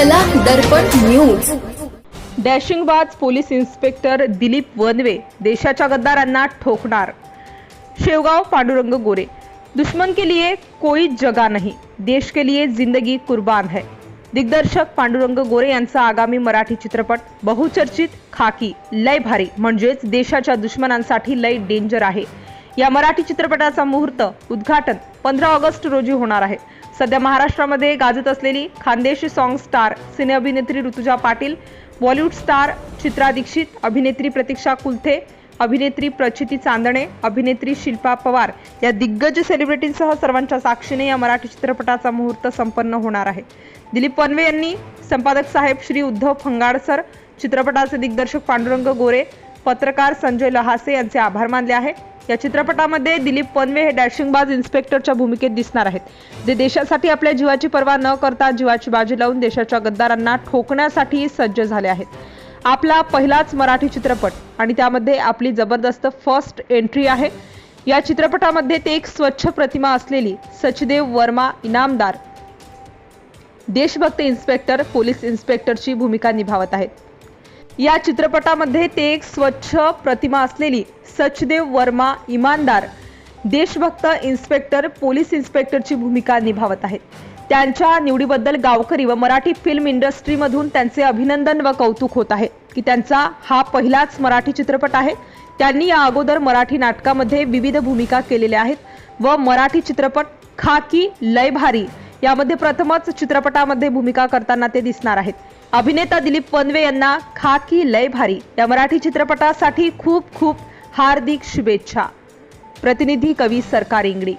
दर्पण news. डॅशिंगबाज police inspector Dilip Vanve देशाच्या गद्दारांना ठोकणार. शेवगाव पांडुरंग गोरे. दुश्मन के लिए कोई जगा नहीं. देश के लिए जिंदगी कुर्बान है. दिग्दर्शक पांडुरंग गोरे यांचा आगामी मराठी चित्रपट बहुचर्चित खाकी. लय भारी. म्हणजेच देशाच्या दुश्मनांसाठी लय डेंजर आहे. या मराठी चित्रपटाचा मुहूर्त उद्घाटन पंधरा ऑगस्ट रोजी होणार आहे. सध्या महाराष्ट्रामध्ये गाजत असलेली खानदेशी सॉन्ग स्टार सिने अभिनेत्री ऋतुजा पाटील बॉलिवूड स्टार चित्रा दीक्षित अभिनेत्री प्रतीक्षा कुलथे अभिनेत्री प्रचिती चांदणे अभिनेत्री शिल्पा पवार या दिग्गज सेलिब्रिटींसह सर्वांच्या साक्षीने या मराठी चित्रपटाचा मुहूर्त संपन्न होणार आहे. दिलीप पनवे यांनी संपादक साहेब श्री उद्धव फंगाडसर चित्रपटाचे दिग्दर्शक पांडुरंग गोरे पत्रकार संजय लहासे यांचे आभार मानले आहे. या चित्रपटामध्ये दिलीप पनवे हे डॅशिंगबाज इन्स्पेक्टरच्या भूमिकेत दिसणार आहेत. जे देशासाठी आपल्या जीवाची पर्वा न करता जीवाची बाजी लावून देशाच्या गद्दारांना ठोकण्यासाठी सज्ज झाले आहेत. आपला पहिलाच मराठी चित्रपट आणि त्यामध्ये आपली जबरदस्त फर्स्ट एंट्री आहे. या चित्रपटामध्ये ते एक स्वच्छ प्रतिमा असलेली सचदेव वर्मा इनामदार देशभक्त इन्स्पेक्टर पोलीस इन्स्पेक्टरची भूमिका निभावत आहेत. या चित्रपटामध्ये ते एक स्वच्छ प्रतिमा असलेली सचदेव वर्मा इमानदार देशभक्त इन्स्पेक्टर पोलीस इन्स्पेक्टरची भूमिका निभावत आहेत. त्यांच्या निवडीबद्दल गावकरी व मराठी फिल्म इंडस्ट्रीमधून त्यांचे अभिनंदन व कौतुक होत आहे. की त्यांचा हा पहिलाच मराठी चित्रपट आहे. त्यांनी या अगोदर मराठी नाटकामध्ये विविध भूमिका केलेल्या आहेत व मराठी चित्रपट खाकी लय भारी यामध्ये प्रथमच चित्रपटामध्ये भूमिका करताना ते दिसणार आहेत. अभिनेता दिलीप पनवे यांना खाकी लय भारी. या मराठी चित्रपटासाठी खूप खूप हार्दिक शुभेच्छा. प्रतिनिधी कवी सरकार इंगडी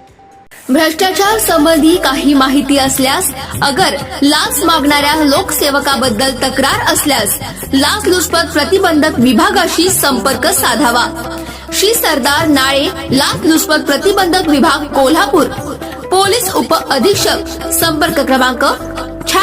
भ्रष्टाचार संबंधी काही माहिती असल्यास अगर लाच मागणाऱ्या लोकसेवकाबद्दल तक्रार असल्यास लाच लुचपत प्रतिबंधक विभागाशी संपर्क साधावा. श्री सरदार नाळे लाच लुचपत प्रतिबंधक विभाग कोल्हापूर. पोलीस उप अधीक्षक संपर्क क्रमांक